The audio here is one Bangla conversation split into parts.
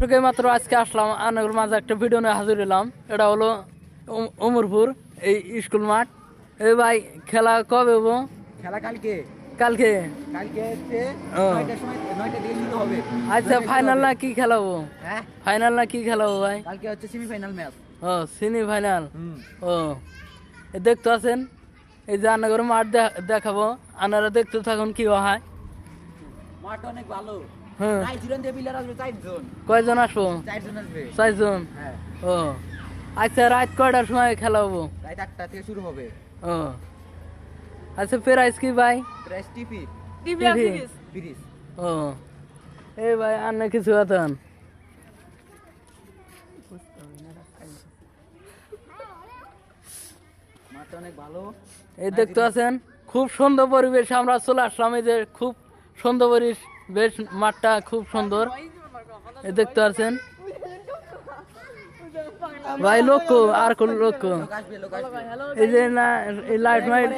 থেকে মাত্র আজকে আসলাম আনাগুর মাঝে একটা ভিডিও নিয়ে হাজির হলাম। এটা হলো উমরপুর এই স্কুল মাঠ। এই ভাই খেলা কবে হব? খেলা কালকে। কালকে? আচ্ছা ফাইনাল না কি খেলা হব? হ্যাঁ? ফাইনাল না কি খেলা হব ভাই? কালকে হচ্ছে সেমিফাইনাল ম্যাচ ও সেমি ফাইনাল হুম। ও। এ দেখতে আছেন? এই যে আনাগর মাঠ দেখাবো। আনারা দেখতে থাকুন কি হয়। মাঠ অনেক ভালো। হ্যাঁ। কয়জন আসব? চারজন আসবে। চারজন? হ্যাঁ। ও। আচ্ছা রাত কয়টার সময় খেলা হব? রাত আটটা থেকে শুরু হবে। ও। আচ্ছা প্রাইস কি ভাই? প্রেস টিভি টিভি ফ্রিজ ও। এই ভাই আর না কিছু আতান মাঠ অনেক ভালো। এই দেখতে আছেন খুব সুন্দর পরিবেশ। আমরা চলে আসলাম এই যে খুব সুন্দর বেশ মাঠটা খুব সুন্দর। দেখতে আছেন ভাই, লক্ষ্য, আর কোন লক্ষ্য? এই যে না, এই লাইট মাইট।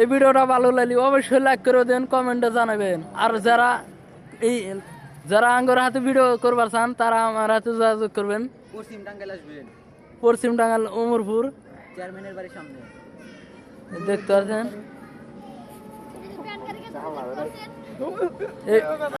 এই ভিডিওটা ভালো লাগলে অবশ্যই লাইক করে দেন, কমেন্টে জানাবেন। আর যারা এই, যারা আঙ্গর হাতে ভিডিও করবার চান, তারা আমার হাতে যোগাযোগ করবেন। পশ্চিম টাঙ্গাইল আসবেন। পশ্চিম টাঙ্গাল উমরপুর চেয়ারম্যানের বাড়ির সামনে। দেখতে পাচ্ছেন